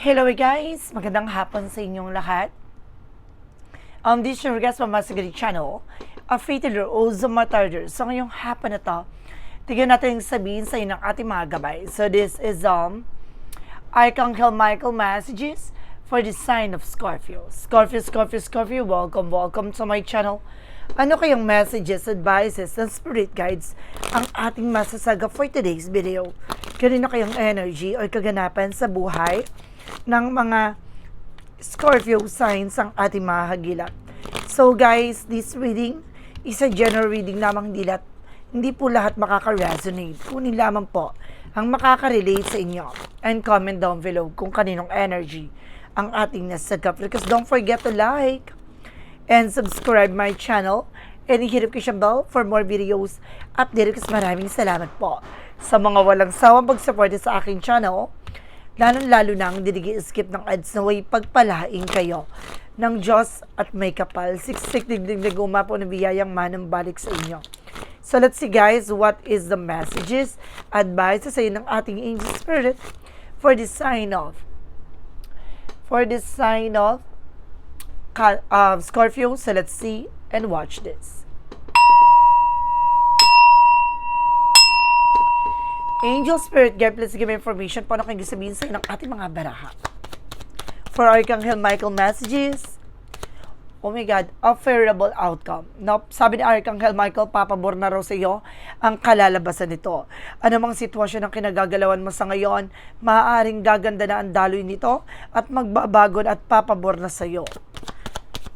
Hello guys! Magandang hapon sa inyong lahat. Um, this is your guest from Masagari Channel, a fatal also matarder. So ngayong hapon na to, tignan natin sabihin sa inyo ng ating mga gabay. So this is um, Archangel Michael messages for the sign of Scorpio. Scorpio, Scorpio, Scorpio, welcome, welcome to my channel. Ano kayong messages, advices, and spirit guides ang ating masasaga for today's video? Kanino kayong energy o kaganapan sa buhay ng mga Scorpio signs ang ating mga hagilap. So guys, this reading is a general reading lamang dilat. Hindi po lahat makaka-resonate. Kunin lamang po ang makaka-relate sa inyo. And comment down below kung kaninong energy ang ating nasagap. Because don't forget to like, and subscribe my channel and ihirap ko siyang bell for more videos update kasi maraming salamat po sa mga walang sawang pagsuporta sa aking channel lalong lalo na ang dinigi skip ng ads na way pagpalaing kayo ng Diyos at may kapal siksik digdig umapo na biyayang manang balik sa inyo so let's see guys what is the messages advice sa inyo ng ating angel spirit for the sign of for the sign of uh, Scorpio. So let's see and watch this. Angel Spirit Guide, please give me information paano kayo sabihin sa ng ating mga baraha. For Archangel Michael messages, oh my God, a favorable outcome. No, sabi ni Archangel Michael, papabor na raw sa iyo ang kalalabasan nito. Ano mang sitwasyon ang kinagagalawan mo sa ngayon, maaaring gaganda na ang daloy nito at magbabago at papabor na sa iyo.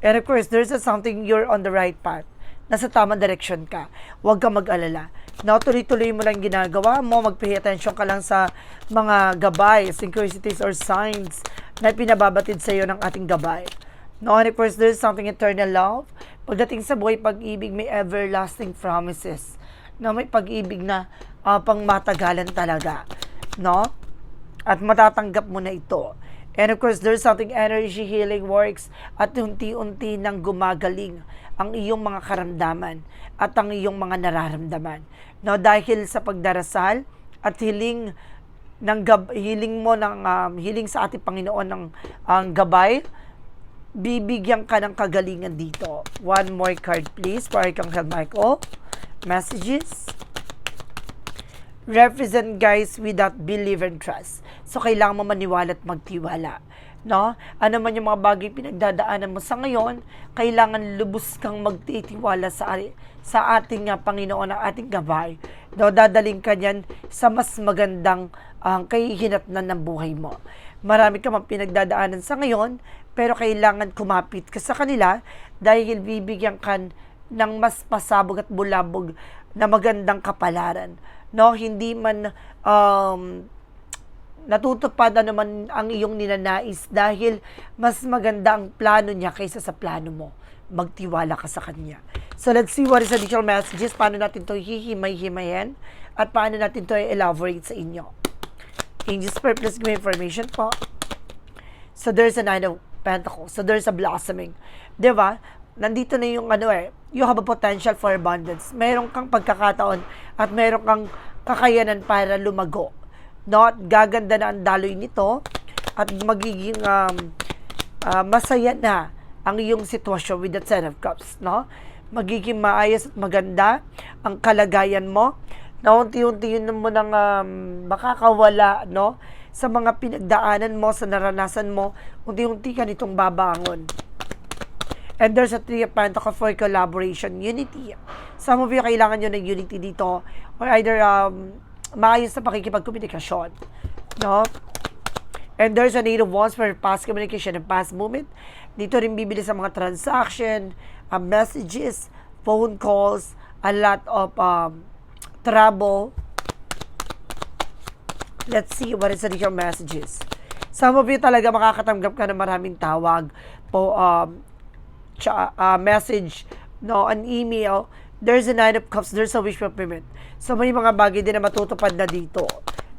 And of course, there's something you're on the right path. Nasa tamang direction ka. Huwag kang mag-alala. No, tuloy-tuloy mo lang ginagawa mo. Mag-pay attention ka lang sa mga gabay, synchronicities or signs na pinababatid sa iyo ng ating gabay. No, and of course, there's something eternal love. Pagdating sa buhay pag-ibig, may everlasting promises. No, may pag-ibig na uh, pang matagalan talaga. No? At matatanggap mo na ito. And of course, there's something energy healing works at unti-unti nang gumagaling ang iyong mga karamdaman at ang iyong mga nararamdaman. No, dahil sa pagdarasal at hiling ng gab- hiling mo ng um, hiling sa ating Panginoon ng ang gabay, bibigyan ka ng kagalingan dito. One more card please for Archangel Michael. Messages represent guys without believe and trust. So, kailangan mo maniwala at magtiwala. No? Ano man yung mga bagay pinagdadaanan mo sa ngayon, kailangan lubos kang magtitiwala sa sa ating uh, Panginoon, ang ating gabay. No, dadaling ka niyan sa mas magandang uh, kahihinatnan ng buhay mo. Marami ka mang pinagdadaanan sa ngayon, pero kailangan kumapit ka sa kanila dahil bibigyan ka ng mas pasabog at bulabog na magandang kapalaran no hindi man um, natutupad na naman ang iyong ninanais dahil mas maganda ang plano niya kaysa sa plano mo. Magtiwala ka sa kanya. So let's see what is additional messages, paano natin to hihimay-himayin at paano natin to elaborate sa inyo. Angel Spirit, please give me information po. So there's a nine of pentacles. So there's a blossoming. Di ba? nandito na yung ano eh, you have a potential for abundance. Meron kang pagkakataon at meron kang kakayanan para lumago. No? At gaganda na ang daloy nito at magiging um, uh, masaya na ang iyong sitwasyon with the Ten of Cups. No? Magiging maayos at maganda ang kalagayan mo na unti-unti yun mo nang um, makakawala no? sa mga pinagdaanan mo, sa naranasan mo, unti-unti ka nitong babangon. And there's a three of pentacles for collaboration, unity. Some of you, kailangan nyo ng unity dito or either um, maayos na pakikipagkomunikasyon. No? And there's a eight of wands for past communication and past movement. Dito rin bibili sa mga transaction, uh, messages, phone calls, a lot of um, trouble. Let's see what is the your messages. Some of you talaga makakatanggap ka ng maraming tawag po um, uh, message, no, an email, there's a nine of cups, there's a wish fulfillment. So may mga bagay din na matutupad na dito,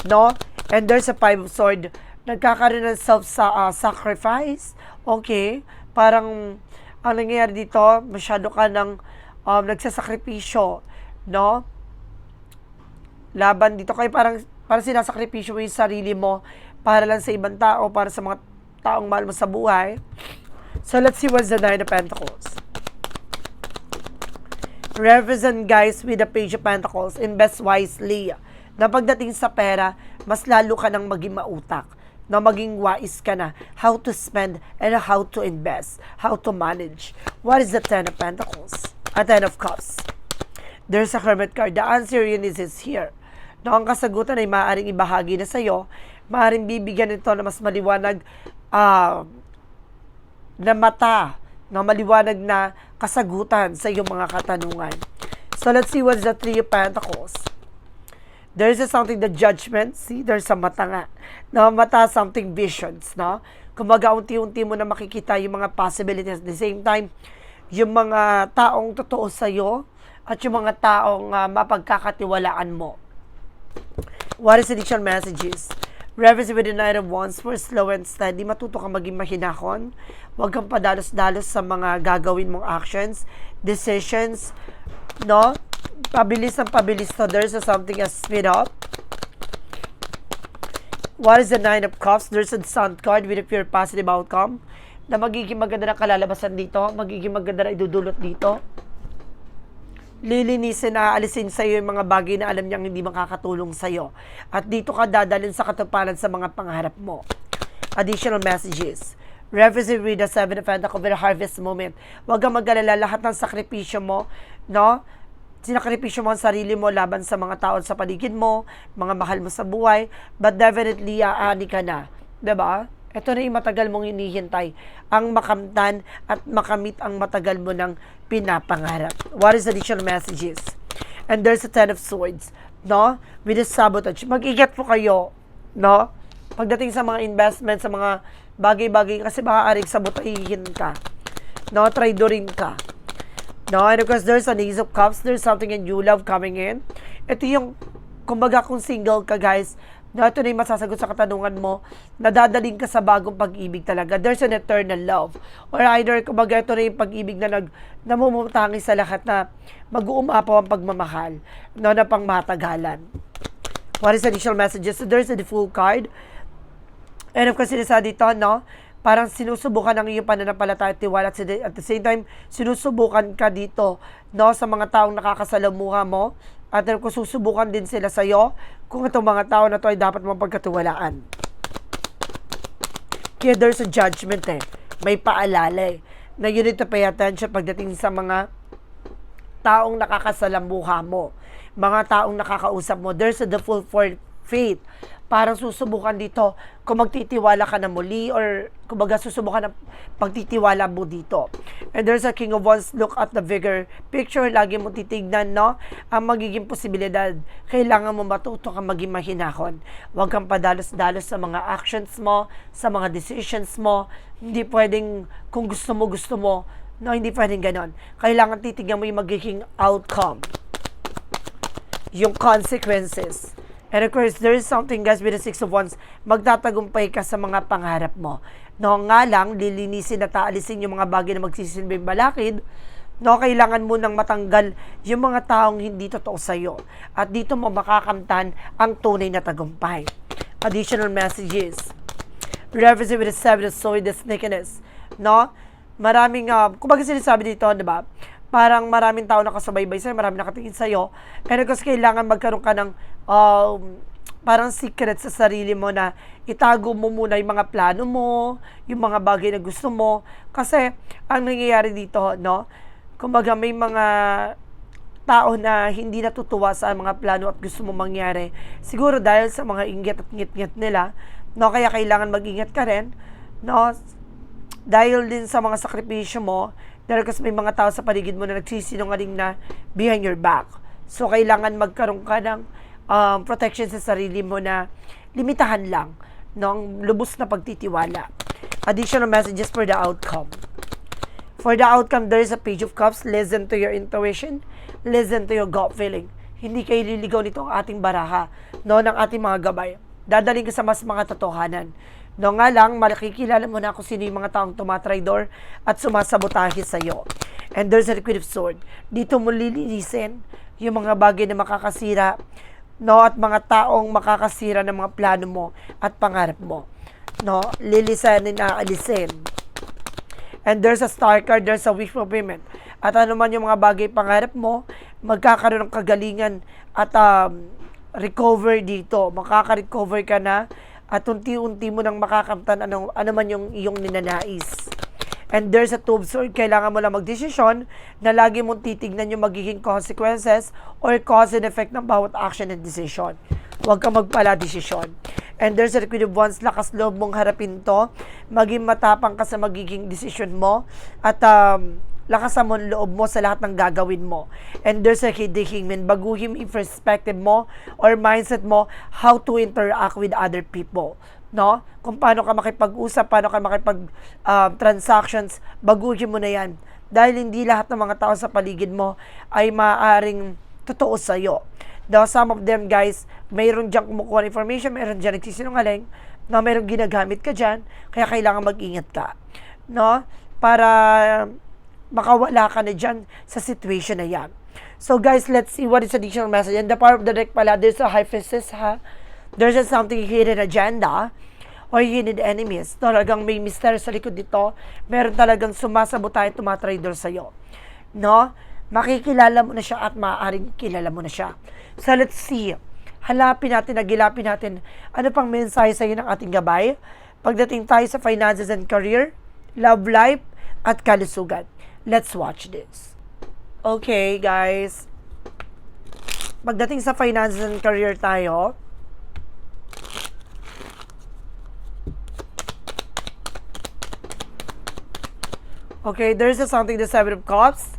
no? And there's a five of sword, nagkakaroon ng self-sacrifice, uh, okay? Parang, ang nangyayari dito, masyado ka ng um, nagsasakripisyo, no? Laban dito kayo, parang, parang sinasakripisyo mo yung sarili mo para lang sa ibang tao, para sa mga taong mahal mo sa buhay. So, let's see what's the Nine of Pentacles. Represent guys with the Page of Pentacles. Invest wisely. Na pagdating sa pera, mas lalo ka nang maging mautak. Na maging wise ka na. How to spend and how to invest. How to manage. What is the Ten of Pentacles? A Ten of Cups. There's a Hermit card. The answer yun is, is here. Na ang kasagutan ay maaaring ibahagi na sa'yo. Maaaring bibigyan ito na mas maliwanag ah, na mata na maliwanag na kasagutan sa iyong mga katanungan. So let's see what's the Three of Pentacles. There's a something the judgment. See, there's a mata nga. Na mata something visions, no? Kumaga unti-unti mo na makikita yung mga possibilities. At the same time, yung mga taong totoo sa'yo at yung mga taong ah, mapagkakatiwalaan mo. What is additional messages? Reference with the Nine of Wands for slow and steady. Matuto kang maging mahinahon. Huwag kang padalos-dalos sa mga gagawin mong actions, decisions, no? Pabilis ang pabilis to. There's a something as speed up. What is the Nine of Cups? There's a Sun card with a pure positive outcome na magiging maganda na kalalabasan dito, magiging maganda na idudulot dito. Lilinisin na alisin sa iyo yung mga bagay na alam niyang hindi makakatulong sa iyo. At dito ka dadalhin sa katuparan sa mga pangarap mo. Additional messages. Reference with the Seven of Pentacles the harvest moment. Huwag kang mag-alala lahat ng sakripisyo mo, no? sinakripisyo mo ang sarili mo laban sa mga tao sa paligid mo, mga mahal mo sa buhay, but definitely aani ka na. 'Di ba? Ito na yung matagal mong hinihintay. Ang makamtan at makamit ang matagal mo ng pinapangarap. What is additional messages? And there's a Ten of Swords. No? With the sabotage. Mag-ingat po kayo. No? Pagdating sa mga investment, sa mga bagay-bagay, kasi maaaring sabotahin ka. No? Traidorin ka. No, and of course, there's an Ace of Cups. There's something in you love coming in. Ito yung, kumbaga kung single ka guys, na ito na yung masasagot sa katanungan mo, nadadaling ka sa bagong pag-ibig talaga. There's an eternal love. Or either, kumbaga ito na yung pag-ibig na nag, namumutangi sa lahat na mag-uumapaw ang pagmamahal no, na pang matagalan. What is additional messages? So there's a full card. And of course, sinasabi dito, no? Parang sinusubukan ng iyong pananampalataya at tiwala at the same time, sinusubukan ka dito, no? Sa mga taong nakakasalamuha mo. At kung susubukan din sila sa iyo, kung itong mga tao na to ay dapat mong pagkatiwalaan. Kaya there's a judgment eh. May paalala eh. Na you need to pay attention pagdating sa mga taong nakakasalamuha mo. Mga taong nakakausap mo. There's a the full for faith. Parang susubukan dito kung magtitiwala ka na muli or kumbaga susubukan na pagtitiwala mo dito. And there's a King of Wands, look at the bigger picture. Lagi mo titignan, no? Ang magiging posibilidad. Kailangan mo matuto kang maging mahinahon. Huwag kang padalos-dalos sa mga actions mo, sa mga decisions mo. Hindi pwedeng kung gusto mo, gusto mo. No, hindi pwedeng ganon. Kailangan titignan mo yung magiging outcome. Yung consequences. And of course, there is something guys with the Six of Wands, magtatagumpay ka sa mga pangarap mo. No, nga lang, lilinisin at taalisin yung mga bagay na magsisilbing balakid, no, kailangan mo nang matanggal yung mga taong hindi totoo sa'yo. At dito mo makakamtan ang tunay na tagumpay. Additional messages. Reference with the seven of sword, the sneakiness. No? Maraming, uh, kumbaga sinasabi dito, di ba? parang maraming tao nakasubaybay sa'yo, maraming nakatingin sa'yo. And of course, kailangan magkaroon ka ng um, parang secret sa sarili mo na itago mo muna yung mga plano mo, yung mga bagay na gusto mo. Kasi, ang nangyayari dito, no? Kumbaga, may mga tao na hindi natutuwa sa mga plano at gusto mo mangyari. Siguro dahil sa mga inggit at ngit-ngit nila, no? Kaya kailangan mag-ingat ka rin, no? Dahil din sa mga sakripisyo mo, dahil kasi may mga tao sa paligid mo na nagsisinungaling na behind your back. So, kailangan magkaroon ka ng um, protection sa sarili mo na limitahan lang ng lubos na pagtitiwala. Additional messages for the outcome. For the outcome, there is a page of cups. Listen to your intuition. Listen to your gut feeling. Hindi kayo liligaw nito ang ating baraha, no, ng ating mga gabay. Dadaling ka sa mas mga totohanan. No nga lang, makikilala mo na kung sino yung mga taong tumatraidor at sumasabotahe sa iyo. And there's a liquid sword. Dito mo lilinisin yung mga bagay na makakasira no, at mga taong makakasira ng mga plano mo at pangarap mo. No, lilisanin na alisin. And there's a star card, there's a wish fulfillment. At ano man yung mga bagay pangarap mo, magkakaroon ng kagalingan at um, recover dito. Makaka-recover ka na at unti-unti mo nang makakamtan ano, ano man yung iyong ninanais. And there's a of swords, kailangan mo lang magdesisyon na lagi mong titignan yung magiging consequences or cause and effect ng bawat action and decision. Huwag kang magpala desisyon. And there's a Queen of Wands, lakas loob mong harapin to, maging matapang ka sa magiging decision mo, at um, lakasan mo loob mo sa lahat ng gagawin mo. And there's a Hiding Man, baguhin yung perspective mo or mindset mo how to interact with other people no? Kung paano ka makipag-usap, paano ka makipag um, transactions, baguhin mo na 'yan. Dahil hindi lahat ng mga tao sa paligid mo ay maaring totoo sa iyo. Now, some of them guys, mayroon diyan kumukuha ng information, mayroon diyan nagsisinungaling, no, mayroon ginagamit ka diyan, kaya kailangan mag-ingat ka. No? Para makawala ka na diyan sa situation na 'yan. So guys, let's see what is additional message. And the power of the deck pala, there's a hyphesis ha. There's a something hidden agenda or hidden enemies. Talagang may mister sa likod dito. Meron talagang sumasabotay at tumatrader sa'yo. No? Makikilala mo na siya at maaaring kilala mo na siya. So let's see. Halapin natin, nagilapin natin ano pang mensahe sa'yo ng ating gabay. Pagdating tayo sa finances and career, love life, at kalusugan. Let's watch this. Okay, guys. Pagdating sa finances and career tayo, Okay, there's a something the Seven of Cups.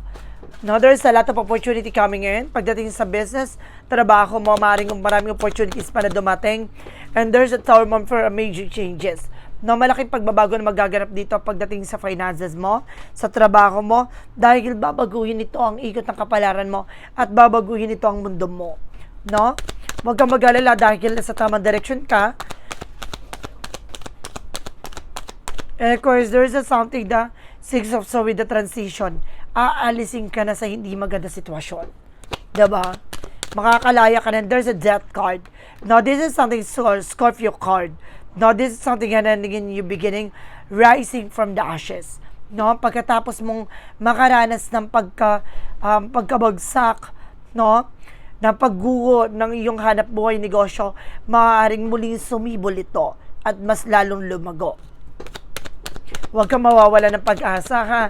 No, there's a lot of opportunity coming in. Pagdating sa business, trabaho mo, maaaring maraming opportunities pa na dumating. And there's a Tower Mom for major changes. No, malaking pagbabago na magaganap dito pagdating sa finances mo, sa trabaho mo, dahil babaguhin ito ang ikot ng kapalaran mo at babaguhin ito ang mundo mo. No? Huwag kang mag-alala dahil sa tamang direction ka. And of course, there's a something that Six of Swords with the transition, aalisin ka na sa hindi maganda sitwasyon. Diba? Makakalaya ka na. There's a death card. Now, this is something Scorpio card. Now, this is something na naging you beginning rising from the ashes. No? Pagkatapos mong makaranas ng pagka, um, pagkabagsak, no? ng pagguho ng iyong hanap buhay negosyo, maaaring muling sumibol ito at mas lalong lumago. Huwag kang mawawala ng pag-asa ha,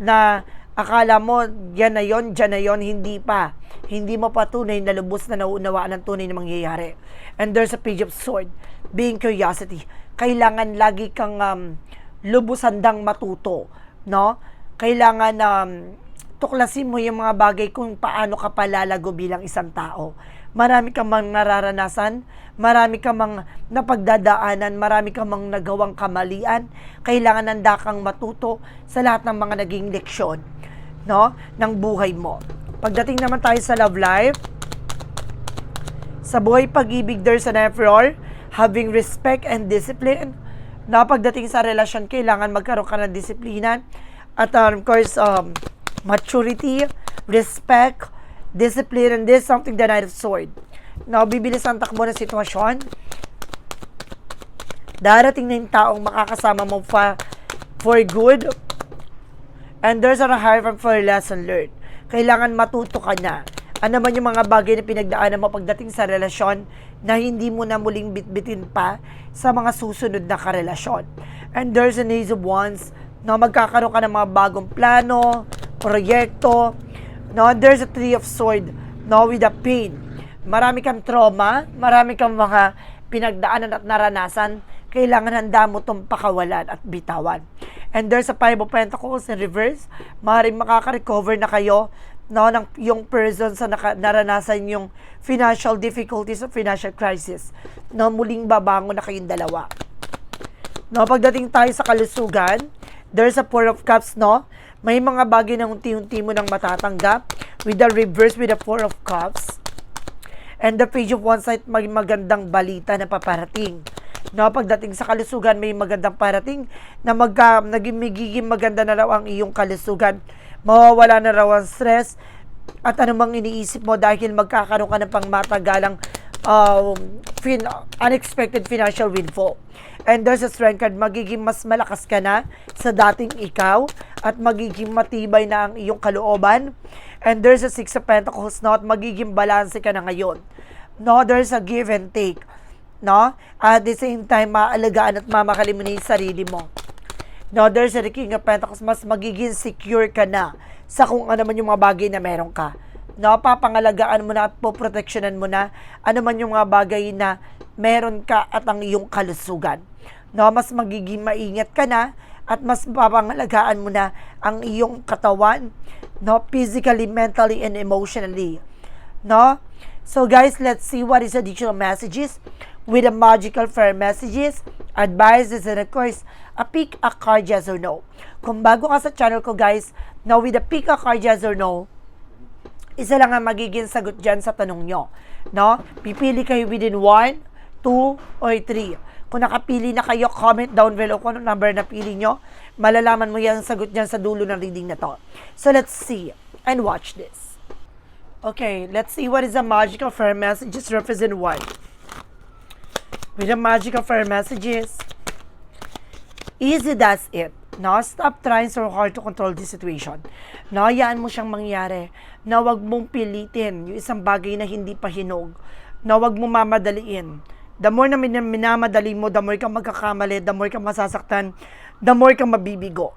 na akala mo yan na yon, dyan na yon, hindi pa. Hindi mo pa tunay na lubos na nauunawaan ng tunay na mangyayari. And there's a page of sword, being curiosity. Kailangan lagi kang um, lubos handang matuto, no? Kailangan um, tuklasin mo yung mga bagay kung paano ka palalago bilang isang tao. Marami kang mang nararanasan, marami kang mang napagdadaanan, marami kang mang nagawang kamalian. Kailangan nanda kang matuto sa lahat ng mga naging leksyon no, ng buhay mo. Pagdating naman tayo sa love life, sa buhay pag-ibig there's an emperor, having respect and discipline. Na pagdating sa relasyon, kailangan magkaroon ka ng disiplina. At um, of course, um, maturity, respect, discipline, and this something the Knight of Sword. Now, bibilis ang takbo ng sitwasyon. Darating na yung taong makakasama mo fa, for good. And there's a high for lesson learned. Kailangan matuto ka na. Ano man yung mga bagay na pinagdaanan mo pagdating sa relasyon na hindi mo na muling bitbitin pa sa mga susunod na karelasyon. And there's an ace of wands na magkakaroon ka ng mga bagong plano, proyekto, No, there's a three of sword, no, with a pain. Marami kang trauma, marami kang mga pinagdaanan at naranasan, kailangan handa mo itong pakawalan at bitawan. And there's a five of pentacles in reverse, maaaring makaka-recover na kayo no, ng yung person sa naka, naranasan yung financial difficulties o financial crisis. No, muling babangon na kayong dalawa. No, pagdating tayo sa kalusugan, there's a four of cups, no? May mga bagay na unti-unti mo nang matatanggap with the reverse with the four of cups. And the page of one side, may magandang balita na paparating. No, pagdating sa kalusugan, may magandang parating na magka, naging magiging maganda na raw ang iyong kalusugan. Mawawala na raw ang stress at anumang iniisip mo dahil magkakaroon ka ng pangmatagalang um, fin- unexpected financial windfall. And there's a strength card, magiging mas malakas ka na sa dating ikaw at magiging matibay na ang iyong kalooban. And there's a Six of Pentacles, no? At magiging balance ka na ngayon. No, there's a give and take. No? At the same time, maalagaan at na yung sarili mo. No, there's a King of Pentacles, mas magiging secure ka na sa kung ano man yung mga bagay na meron ka. No, papangalagaan mo na at poproteksyonan mo na ano man yung mga bagay na meron ka at ang iyong kalusugan. No, mas magiging maingat ka na at mas papangalagaan mo na ang iyong katawan, no, physically, mentally, and emotionally. No? So guys, let's see what is additional messages with the magical fair messages, advices, and of course, a pick a card yes or no. Kung bago ka sa channel ko guys, now with a pick a card yes or no, isa lang ang magiging sagot dyan sa tanong nyo. No? Pipili kayo within 1, 2, or 3. Kung nakapili na kayo, comment down below kung anong number na pili nyo. Malalaman mo yan sagot dyan sa dulo ng reading na to. So let's see and watch this. Okay, let's see what is the magical fair messages represent what. With the magical fair messages, easy does it. No, stop trying so hard to control the situation. No, hayaan mo siyang mangyari. Na wag mong pilitin yung isang bagay na hindi pa hinog. Na wag mo mamadaliin. The more na min- minamadali mo, the more kang magkakamali, the more kang masasaktan, the more kang mabibigo.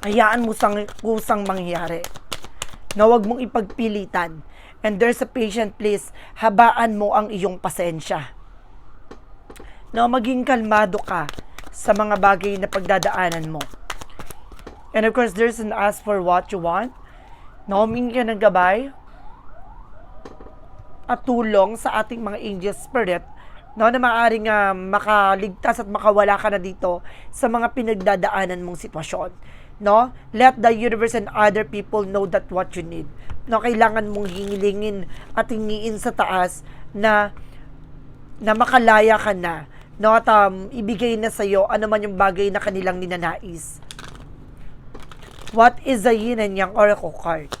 Hayaan mo sang kusang mangyari na wag mong ipagpilitan. And there's a patient please, habaan mo ang iyong pasensya. Na maging kalmado ka sa mga bagay na pagdadaanan mo. And of course, there's an ask for what you want. Na humingi ka ng gabay at tulong sa ating mga angel spirit no, na maaaring uh, makaligtas at makawala ka na dito sa mga pinagdadaanan mong sitwasyon. No? Let the universe and other people know that what you need. No, kailangan mong hingilingin at hingiin sa taas na na makalaya ka na. No, at um, ibigay na sa iyo ano man yung bagay na kanilang ninanais. What is the yin and yang oracle card?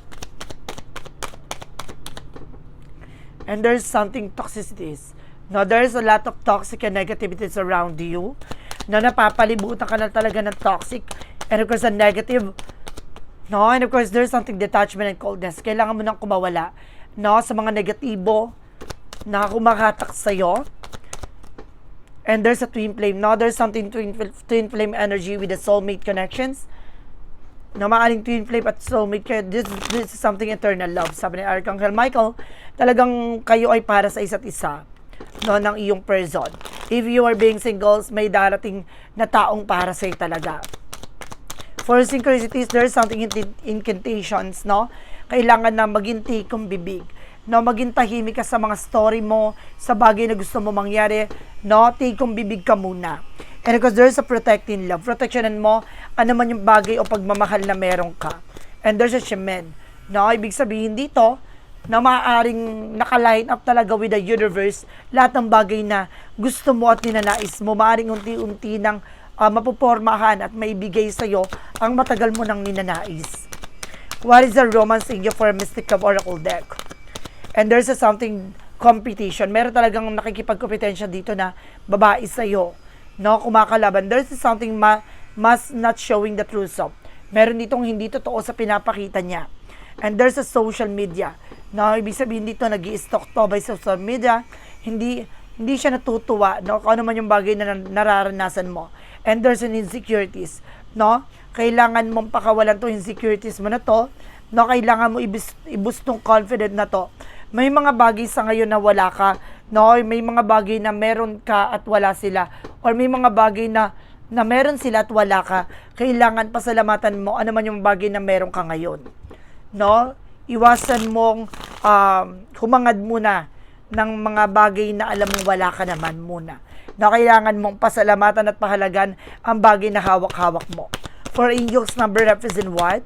And there's something toxicities. No, there's a lot of toxic and negativities around you. No, napapalibutan ka na talaga ng toxic and of course a negative. No, and of course there's something detachment and coldness. Kailangan mo nang kumawala no, sa mga negatibo na kumakatak sa'yo. And there's a twin flame. No, there's something twin, twin flame energy with the soulmate connections. Na maaring twin flame at soulmate kayo. This, this is something eternal love. Sabi ni Archangel Michael, talagang kayo ay para sa isa't isa no, ng iyong person. If you are being singles, may darating na taong para sa'yo talaga. For synchronicities, there's something in incantations, no? Kailangan na maginti kung bibig. No, maging tahimik ka sa mga story mo, sa bagay na gusto mo mangyari, no? Tikong bibig ka muna. And because there's a protecting love, protectionan mo ano man yung bagay o pagmamahal na meron ka. And there's a shaman. No, ibig sabihin dito, na maaaring nakaline up talaga with the universe lahat ng bagay na gusto mo at ninanais mo. Maaaring unti-unti nang uh, mapupormahan at maibigay sa iyo ang matagal mo nang ninanais. What is the romance angel for a Mystic of Oracle deck? And there's a something competition. Meron talagang nakikipagkompetensya dito na babae sa iyo. No, kumakalaban. There's something ma mas not showing the truth of. Meron ditong hindi totoo sa pinapakita niya. And there's a social media No, ibig sabihin dito nag stalk to by social media, hindi hindi siya natutuwa no kung ano man yung bagay na nararanasan mo. And there's an insecurities, no? Kailangan mong pakawalan to insecurities mo na to, no? Kailangan mo i-boost tong confident na to. May mga bagay sa ngayon na wala ka, no? May mga bagay na meron ka at wala sila. Or may mga bagay na na meron sila at wala ka. Kailangan pasalamatan mo ano man yung bagay na meron ka ngayon. No? Iwasan mong um, humangad muna ng mga bagay na alam mong wala ka naman muna. Na kailangan mong pasalamatan at pahalagan ang bagay na hawak-hawak mo. For angels number represent what?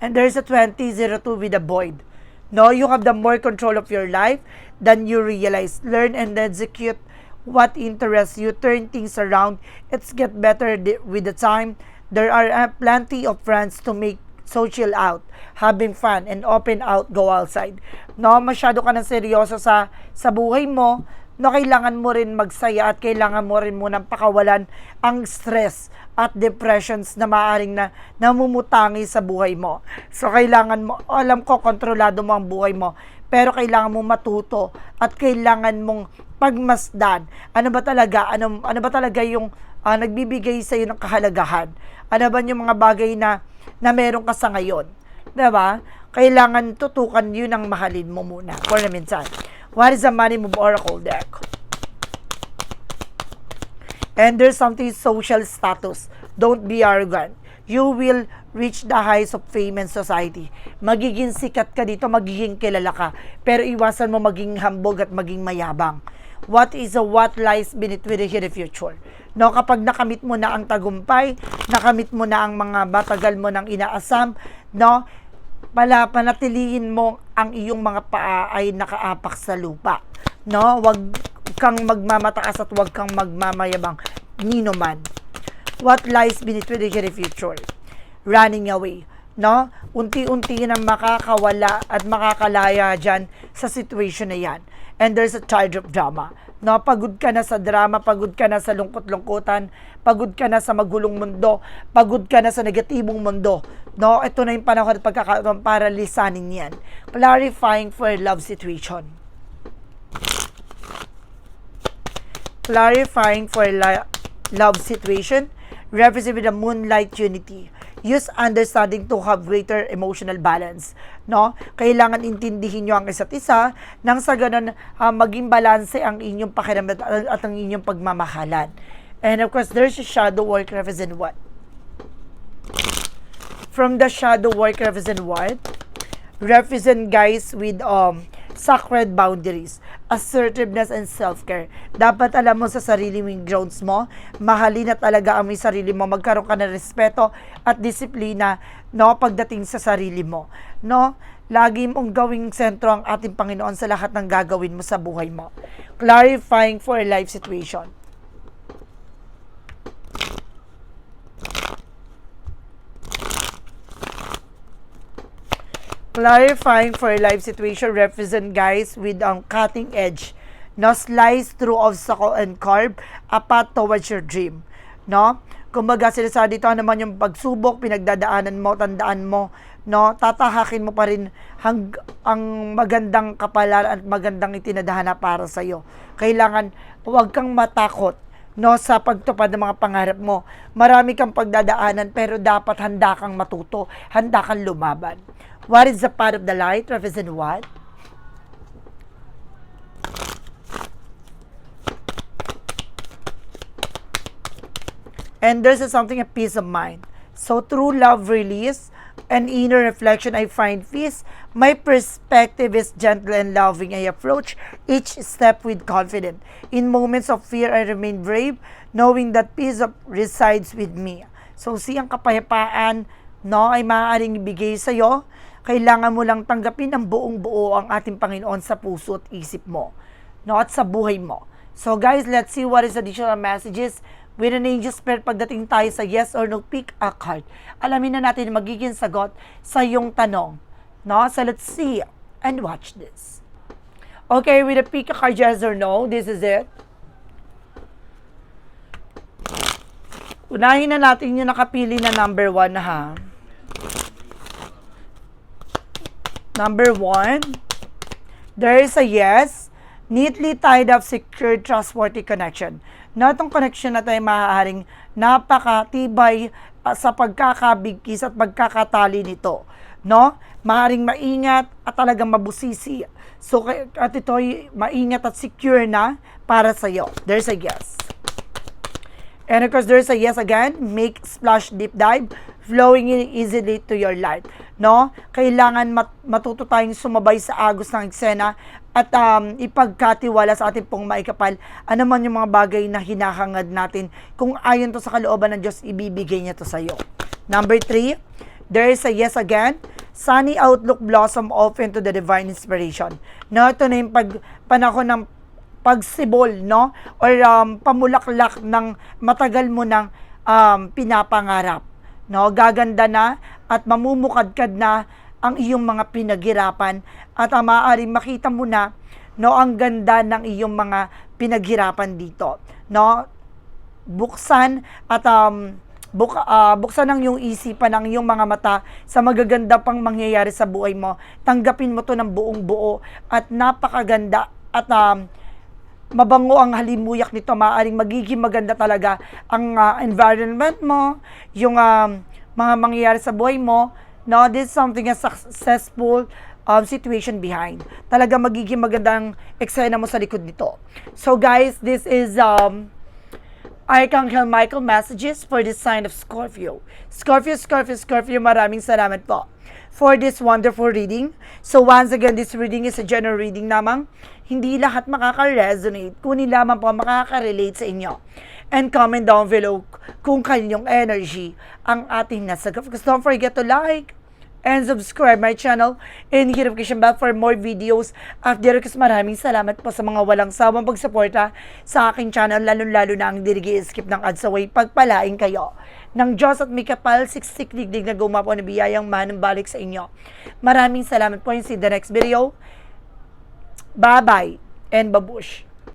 And there's a 2002 with a void. No, you have the more control of your life than you realize. Learn and execute what interests you. Turn things around. It's get better with the time. There are uh, plenty of friends to make So chill out, having fun, and open out, go outside. No, masyado ka ng seryoso sa, sa buhay mo, no, kailangan mo rin magsaya at kailangan mo rin munang pakawalan ang stress at depressions na maaring na namumutangi sa buhay mo. So, kailangan mo, alam ko, kontrolado mo ang buhay mo, pero kailangan mo matuto at kailangan mong pagmasdan. Ano ba talaga, ano, ano ba talaga yung ah, nagbibigay sa iyo ng kahalagahan? Ano ba yung mga bagay na, na meron ka sa ngayon? 'Di ba? Kailangan tutukan yun ang mahalin mo muna for the meantime. What is the money move oracle deck? And there's something social status. Don't be arrogant. You will reach the heights of fame and society. Magiging sikat ka dito, magiging kilala ka. Pero iwasan mo maging hambog at maging mayabang. What is a what lies beneath with the future? No, kapag nakamit mo na ang tagumpay, nakamit mo na ang mga batagal mo ng inaasam, no, pala panatilihin mo ang iyong mga paa ay nakaapak sa lupa. No, wag kang magmamataas at wag kang magmamayabang nino man. What lies beneath with the future? Running away. No? Unti-unti na makakawala at makakalaya dyan sa situation na yan. And there's a charge of drama. No, pagod ka na sa drama, pagod ka na sa lungkot-lungkutan, pagod ka na sa magulong mundo, pagod ka na sa negatibong mundo. No, ito na yung panahon at pagkakataon para lisanin yan. Clarifying for a love situation. clarifying for li- love situation, represented with the moonlight unity. Use understanding to have greater emotional balance. No? Kailangan intindihin nyo ang isa't isa nang sa ganun ah, maging balanse ang inyong pakiramdam at ang inyong pagmamahalan. And of course, there's a shadow work represent what? From the shadow work represent what? represent guys with um sacred boundaries, assertiveness and self-care. Dapat alam mo sa sarili mong grounds mo, mahalin na talaga ang may sarili mo, magkaroon ka ng respeto at disiplina no pagdating sa sarili mo. No? Lagi mong gawing sentro ang ating Panginoon sa lahat ng gagawin mo sa buhay mo. Clarifying for a life situation. Clarifying for life situation represent guys with ang cutting edge no? Slice through obstacle and carve a path towards your dream no? Kumbaga sinasabi dito ano naman yung pagsubok pinagdadaanan mo tandaan mo no? Tatahakin mo pa rin hang, ang magandang kapalaran at magandang itinadhana para sa iyo kailangan huwag kang matakot no sa pagtupad ng mga pangarap mo marami kang pagdadaanan pero dapat handa kang matuto handa kang lumaban What is the part of the light? Represent what? And there's a something a peace of mind. So through love release and inner reflection, I find peace. My perspective is gentle and loving. I approach each step with confidence. In moments of fear, I remain brave, knowing that peace resides with me. So siyang kapayapaan no, ay maaaring ibigay sa iyo kailangan mo lang tanggapin ang buong buo ang ating Panginoon sa puso at isip mo. No, at sa buhay mo. So guys, let's see what is additional messages with an angel spirit pagdating tayo sa yes or no, pick a card. Alamin na natin magiging sagot sa iyong tanong. No? So let's see and watch this. Okay, with a pick a card yes or no, this is it. Unahin na natin yung nakapili na number one ha. Number one, there is a yes, neatly tied up, secure, trustworthy connection. Na itong connection na tayo maaaring napakatibay uh, sa pagkakabigkis at pagkakatali nito. No? Maaring maingat at talagang mabusisi. So, at ito ay maingat at secure na para sa iyo. There's a yes. And of course, there's a yes again. Make splash deep dive flowing in easily to your life. No? Kailangan mat- matuto tayong sumabay sa agos ng eksena at um, ipagkatiwala sa ating pong maikapal ano man yung mga bagay na hinahangad natin. Kung ayon to sa kalooban ng Diyos, ibibigay niya to sa iyo. Number three, there is a yes again. Sunny outlook blossom open to the divine inspiration. No, ito na yung pag, panahon ng pagsibol, no? Or um, pamulaklak ng matagal mo ng um, pinapangarap. No, gaganda na at mamumukadkad na ang iyong mga pinaghirapan at uh, maaaring makita mo na no ang ganda ng iyong mga pinaghirapan dito no buksan at um, buk, ah, buksan ang iyong isipan, ang iyong mga mata sa magaganda pang mangyayari sa buhay mo. Tanggapin mo to ng buong buo at napakaganda at um, mabango ang halimuyak nito. Maaaring magiging maganda talaga ang ah, environment mo, yung um, mga mangyayari sa buhay mo. No, this is something a successful um, situation behind. Talaga magiging magandang eksena mo sa likod nito. So guys, this is um, Archangel Michael messages for this sign of Scorpio. Scorpio, Scorpio, Scorpio, maraming salamat po for this wonderful reading. So once again, this reading is a general reading namang hindi lahat makaka-resonate, kunin lamang po makaka-relate sa inyo. And comment down below kung kanyang energy ang ating nasa Because don't forget to like, and subscribe my channel and hit notification bell for more videos. At Direk, maraming salamat po sa mga walang sawang pagsuporta sa aking channel, lalo-lalo na ang dirigi skip ng ads away. Pagpalain kayo ng Diyos at may kapal, siksik digdig na gumapo na biyayang manang balik sa inyo. Maraming salamat po. Yung the next video. Bye-bye and babush.